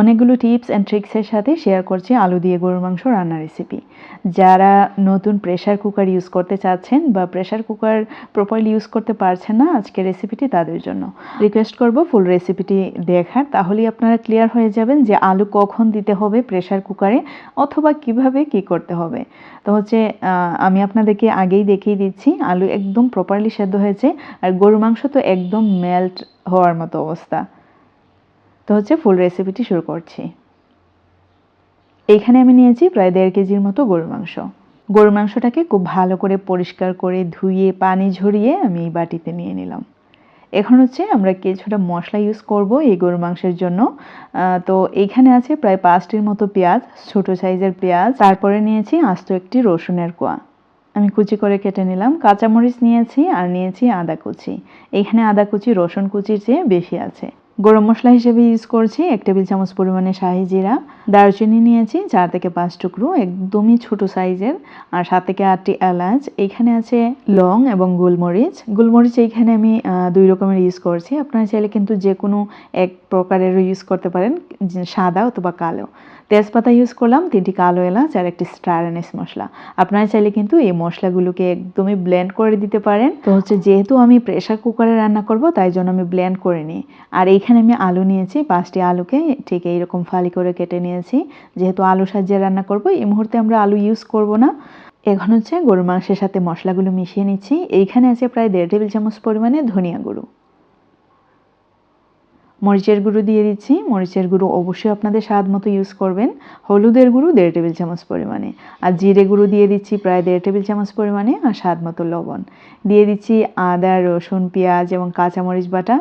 অনেকগুলো tips and ট্রিক্সের সাথে share করছি আলু দিয়ে গরুর মাংস রান্নার রেসিপি যারা নতুন প্রেশার কুকার ইউজ করতে চাচ্ছেন বা প্রেশার কুকার প্রপারলি ইউজ করতে পারছেন না, আজকের রেসিপিটি তাদের জন্য। রিকোয়েস্ট করব ফুল রেসিপিটি দেখার, তাহলেই আপনারা ক্লিয়ার হয়ে যাবেন যে আলু কখন দিতে হবে প্রেশার কুকারে অথবা কীভাবে কি করতে হবে। তো হচ্ছে আমি আপনাদেরকে আগেই দেখিয়ে দিচ্ছি, আলু একদম প্রপারলি সেদ্ধ হয়েছে আর গরুর মাংস তো একদম মেল্ট হওয়ার মতো অবস্থা। তো হচ্ছে ফুল রেসিপিটি শুরু করছি। এইখানে আমি নিয়েছি প্রায় দেড় কেজির মতো গরুর মাংস। গরুর মাংসটাকে খুব ভালো করে পরিষ্কার করে ধুয়ে, পানি ঝরিয়ে আমি এই বাটিতে নিয়ে নিলাম। এখন হচ্ছে আমরা কিছুটা মশলা ইউজ করব এই গরুর মাংসের জন্য। তো এইখানে আছে প্রায় পাঁচটির মতো পেঁয়াজ, ছোট সাইজের পেঁয়াজ। তারপরে নিয়েছি আস্ত একটি রসুনের কোয়া। আমি কুচি করে কেটে নিলাম, কাঁচামরিচ নিয়েছি আর নিয়েছি আদা কুচি। এইখানে আদা কুচি, রসুন কুচির চেয়ে বেশি আছে। গরম মশলা হিসেবে ইউজ করছি, এক টেবিল চামচ পরিমাণে শাহি জিরা, দারচিনি নিয়েছি, চার থেকে পাঁচ টুকরো, একদমই ছোট সাইজের, আর সাত থেকে আটটি এলাচ। এইখানে আছে লং এবং গোলমরিচ। গোলমরিচ এইখানে আমি দুই রকমের ইউজ করছি। আপনারা চাইলে কিন্তু যে কোনো এক প্রকারের ইউজ করতে পারেন সাদা অথবা কালো। তেজপাতা ইউজ করলাম, তিনটি কালো এলাচ আর একটি স্টার মশলা। আপনারা চাইলে কিন্তু এই মশলাগুলোকে একদমই ব্লেন্ড করে দিতে পারেন। তো হচ্ছে যেহেতু আমি প্রেশার কুকারে রান্না করব, তাই জন্য আমি ব্লেন্ড করে নিই। আর এইখানে আমি আলু নিয়েছি, পাঁচটি আলুকে ঠিক এইরকম ফালি করে কেটে নিয়েছি। যেহেতু আলু সাজিয়ে রান্না করব, এই মুহূর্তে আমরা আলু ইউজ করব না। এখন হচ্ছে গরুর মাংসের সাথে মশলাগুলো মিশিয়ে নিচ্ছি। এইখানে আছে প্রায় দেড় টেবিল চামচ পরিমাণে ধনিয়া গুঁড়ো। মরিচের গুঁড়ো দিয়ে দিচ্ছি। মরিচের গুঁড়ো অবশ্যই আপনাদের স্বাদ মতো ইউজ করবেন। হলুদের গুঁড়ো দেড় টেবিল চামচ পরিমাণে। আর জিরে গুঁড়ো দিয়ে দিচ্ছি প্রায় দেড় টেবিল চামচ পরিমাণে। আর স্বাদ মতো লবণ। দিয়ে দিচ্ছি আদা, রসুন, পেঁয়াজ এবং কাঁচামরিচ বাটা।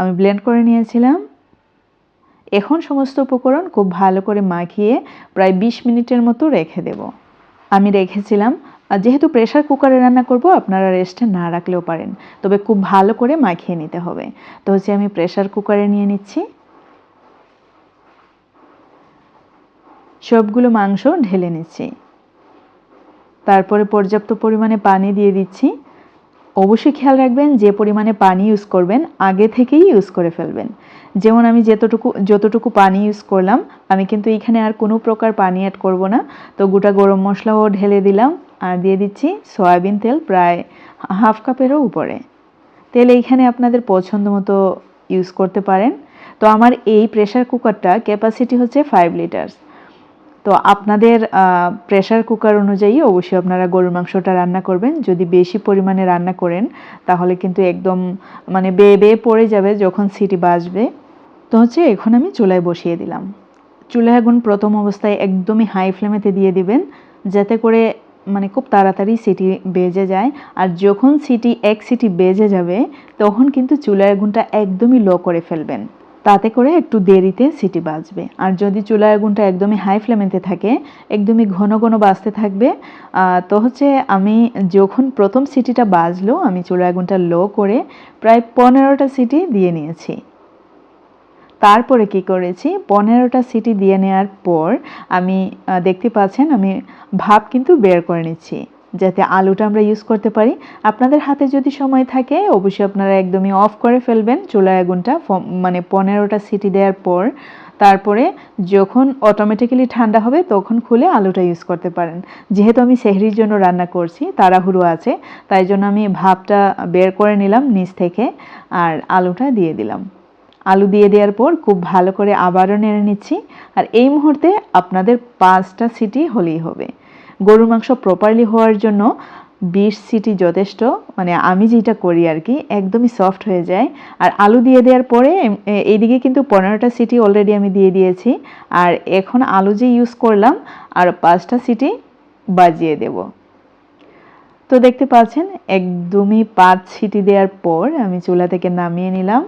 আমি ব্লেন্ড করে নিয়েছিলাম। এখন সমস্ত উপকরণ খুব ভালো করে মাখিয়ে প্রায় বিশ মিনিটের মতো রেখে দেব। আমি রেখেছিলাম যেহেতু প্রেশার কুকারে রান্না করব, আপনারা রেস্টে না রাখলেও পারেন। তবে খুব ভালো করে মাখিয়ে নিতে হবে। তো হচ্ছে আমি প্রেশার কুকারে নিয়ে নিচ্ছি। সবগুলো মাংস ঢেলে নিচ্ছি। তারপরে পর্যাপ্ত পরিমাণে পানি দিয়ে দিচ্ছি। অবশ্যই খেয়াল রাখবেন যে পরিমাণে পানি ইউজ করবেন, আগে থেকেই ইউজ করে ফেলবেন। যেমন আমি যতটুকু যতটুকু পানি ইউজ করলাম, আমি কিন্তু এখানে আর কোনো প্রকার পানি অ্যাড করব না। তো গোটা গরম মশলাও ঢেলে দিলাম, আর দিয়ে দিচ্ছি সয়াবিন তেল প্রায় হাফ কাপেরও উপরে। তেল এইখানে আপনাদের পছন্দ মতো ইউজ করতে পারেন। তো আমার এই প্রেশার কুকারটা ক্যাপাসিটি হচ্ছে ফাইভ লিটার্স তো আপনাদের প্রেশার কুকার অনুযায়ী অবশ্যই আপনারা গরুর মাংসটা রান্না করবেন। যদি বেশি পরিমাণে রান্না করেন, তাহলে কিন্তু একদম মানে বেয়ে বেয়ে পড়ে যাবে যখন সিটি বাজবে। তো হচ্ছে এখন আমি চুলায় বসিয়ে দিলাম। চুলায় এখন প্রথম অবস্থায় একদমই হাই ফ্লেমেতে দিয়ে দিবেন, যাতে করে মানে খুব তাড়াতাড়ি সিটি বেজে যায়। আর যখন সিটি এক সিটি বেজে যাবে, তখন কিন্তু চুলার আগুনটা একদমই লো করে ফেলবেন। তাতে করে একটু দেরিতে সিটি বাজবে। আর যদি চুলার আগুনটা একদমই হাই ফ্লেমেতে থাকে, একদমই ঘন ঘন বাজতে থাকবে তো হচ্ছে আমি যখন প্রথম সিটিটা বাজলো, আমি চুলার আগুনটা লো করে প্রায় পনেরোটা সিটি দিয়ে নিয়েছি। তারপরে কি করেছি? পনেরোটা সিটি দিয়ে নেওয়ার পর আমি দেখতে পাচ্ছেন আমি ভাপ কিন্তু বের করে নিচ্ছি। যাতে আলুটা আমরা ইউজ করতে পারি। আপনাদের হাতে যদি সময় থাকে, অবশ্যই আপনারা একদমই অফ করে ফেলবেন। চুলার আগুনটা মানে পনেরোটা সিটি দেওয়ার পর, তারপরে যখন অটোমেটিক্যালি ঠান্ডা হবে, তখন খুলে আলুটা ইউজ করতে পারেন। যেহেতু আমি সেহরির জন্য রান্না করছি, তাড়াহুড়ো আছে, তাই জন্য আমি ভাপটা বের করে নিলাম নিচ থেকে আর আলুটা দিয়ে দিলাম। আলু দিয়ে দেওয়ার পর খুব ভালো করে আবারও নেড়ে নিচ্ছি। আর এই মুহূর্তে আপনাদের পাঁচটা সিটি হলেই হবে। গরুর মাংস প্রপারলি হওয়ার জন্য বিশ সিটি যথেষ্ট। মানে আমি যেটা করি আর কি একদমই সফট হয়ে যায়। আর আলু দিয়ে দেওয়ার পরে এইদিকে কিন্তু পনেরোটা সিটি অলরেডি আমি দিয়ে দিয়েছি। আর এখন আলু যে ইউজ করলাম, আর পাঁচটা সিটি বাজিয়ে দেব। তো দেখতে পাচ্ছেন, একদমই পাঁচ সিটি দেওয়ার পর আমি চুলা থেকে নামিয়ে নিলাম।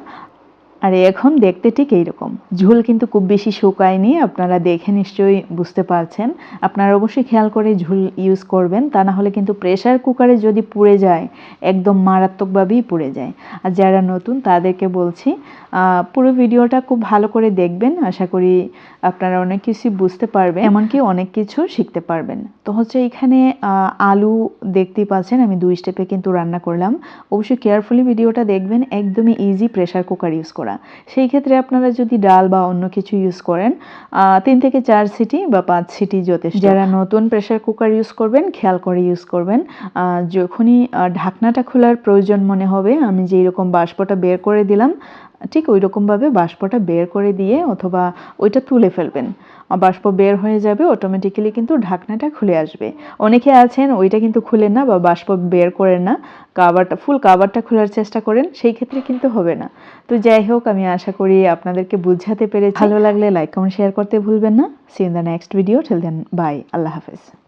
আর এখন দেখতে ঠিক এইরকম। ঝোল কিন্তু খুব বেশি শুকায়নি, আপনারা দেখে নিশ্চয়ই বুঝতে পারছেন। আপনারা অবশ্যই খেয়াল করে ঝোল ইউজ করবেন, তা না হলে কিন্তু প্রেশার কুকারে যদি পুড়ে যায়, একদম মারাত্মকভাবেই পুড়ে যায়। আর যারা নতুন, তাদেরকে বলছি পুরো ভিডিওটা খুব ভালো করে দেখবেন, আশা করি আপনারা অনেক কিছু বুঝতে পারবেন। এমনকি অনেক কিছু শিখতে পারবেন। তো হচ্ছে এখানে আলু দেখতেই পাচ্ছেন, আমি দুই স্টেপে কিন্তু রান্না করলাম। অবশ্যই কেয়ারফুলি ভিডিওটা দেখবেন, একদমই ইজি প্রেশার কুকার ইউজ করা। করা। সেই ক্ষেত্রে আপনারা যদি ডাল বা অন্য কিছু ইউজ করেন তিন থেকে চার সিটি বা পাঁচ সিটি যথেষ্ট। যারা নতুন প্রেশার কুকার ইউজ করবেন, খেয়াল করে ইউজ করবেন। যখনই ঢাকনাটা খোলার প্রয়োজন মনে হবে, আমি যেই রকম বাষ্পটা বের করে দিলাম, ঠিক ওই রকমভাবে বাষ্পটা বের করে দিয়ে অথবা ওইটা তুলে ফেলবেন। বাষ্প বের হয়ে যাবে অটোমেটিক্যালি কিন্তু ঢাকনাটা খুলে আসবে। অনেকে আছেন, ওইটা কিন্তু খুলেন না বা বাষ্প বের করেন না কাভারটা ফুল কাভারটা খোলার চেষ্টা করেন, সেই ক্ষেত্রে কিন্তু হবে না। তো যাই হোক, আমি আশা করি আপনাদেরকে বুঝাতে পেরেছি। ভালো লাগলে লাইক কমেন্ট শেয়ার করতে ভুলবেন না। See in the next video till then bye আল্লাহ হাফেজ।